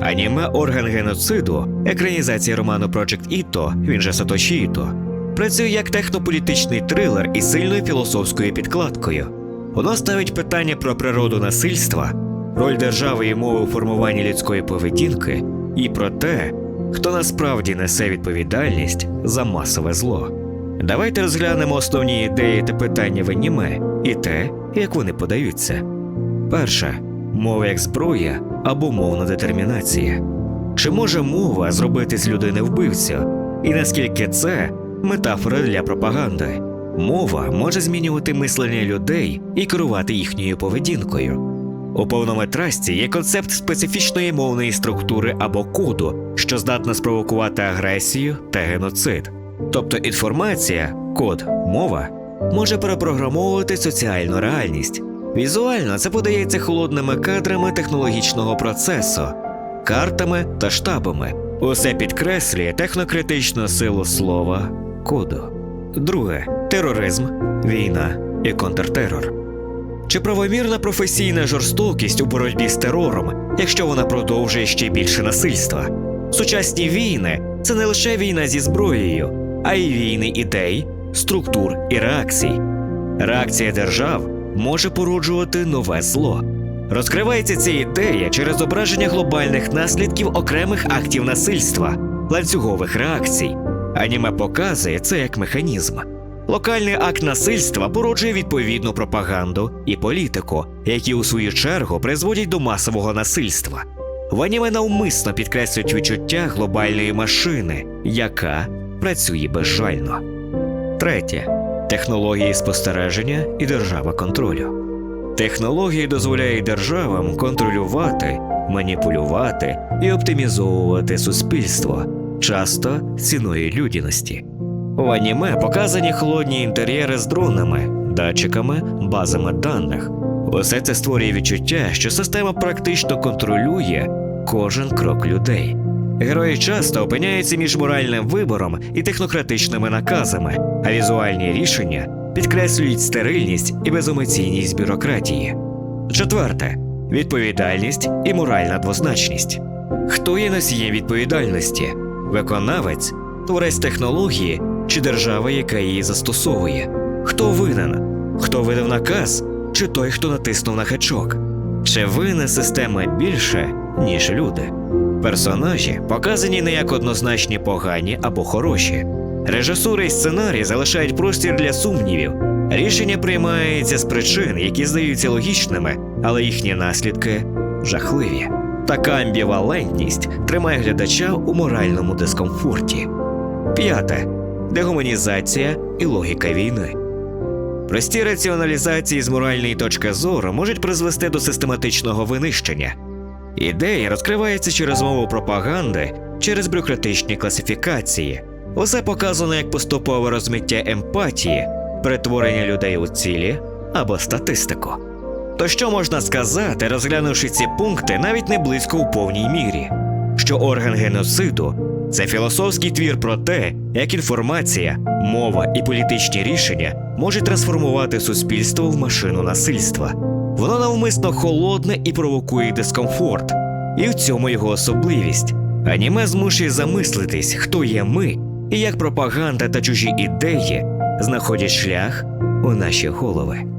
Аніме Орган геноциду, екранізація роману Project Іто, він же Сатоші Іто, працює як технополітичний трилер із сильною філософською підкладкою. Воно ставить питання про природу насильства, роль держави і мови у формуванні людської поведінки і про те, хто насправді несе відповідальність за масове зло. Давайте розглянемо основні ідеї та питання в аніме і те, як вони подаються. Перше мова як зброя або мовна детермінація. Чи може мова зробити з людини вбивцю? І наскільки це метафора для пропаганди? Мова може змінювати мислення людей і керувати їхньою поведінкою. У повнометражці є концепт специфічної мовної структури або коду, що здатна спровокувати агресію та геноцид. Тобто інформація, код, мова може перепрограмовувати соціальну реальність. Візуально це подається холодними кадрами технологічного процесу, картами та штабами. Усе підкреслює технокритичну силу слова коду. Друге тероризм, війна і контртерор. Чи правомірна професійна жорстокість у боротьбі з терором, якщо вона продовжує ще більше насильства? Сучасні війни це не лише війна зі зброєю, а й війни ідей, структур і реакцій. Реакція держав може породжувати нове зло. Розкривається ця ідея через зображення глобальних наслідків окремих актів насильства, ланцюгових реакцій. Аніме показує це як механізм. Локальний акт насильства породжує відповідну пропаганду і політику, які у свою чергу призводять до масового насильства. В аніме навмисно підкреслюють відчуття глобальної машини, яка працює безжально. Третє технології спостереження і держава контролю. Технології дозволяють державам контролювати, маніпулювати і оптимізовувати суспільство, часто ціною людяності. В аніме показані холодні інтер'єри з дронами, датчиками, базами даних. Усе це створює відчуття, що система практично контролює кожен крок людей. Герої часто опиняються між моральним вибором і технократичними наказами, а візуальні рішення підкреслюють стерильність і беземоційність бюрократії. Четверте відповідальність і моральна двозначність. Хто є носієм відповідальності? Виконавець, творець технології чи держава, яка її застосовує? Хто винен? Хто видав наказ, чи той, хто натиснув на гачок? Чи винна система більше, ніж люди? Персонажі показані не як однозначні погані або хороші. Режисура і сценарій залишають простір для сумнівів. Рішення приймаються з причин, які здаються логічними, але їхні наслідки жахливі. Така амбівалентність тримає глядача у моральному дискомфорті. П'яте дегуманізація і логіка війни. Прості раціоналізації з моральної точки зору можуть призвести до систематичного винищення. Ідея розкривається через мову пропаганди, через бюрократичні класифікації. Усе показано як поступове розмиття емпатії, перетворення людей у цілі або статистику. То що можна сказати, розглянувши ці пункти навіть не близько у повній мірі, що орган геноциду це філософський твір про те, як інформація, мова і політичні рішення можуть трансформувати суспільство в машину насильства. Воно навмисно холодне і провокує дискомфорт, і в цьому його особливість. Аніме змушує замислитись, хто є ми, і як пропаганда та чужі ідеї знаходять шлях у наші голови.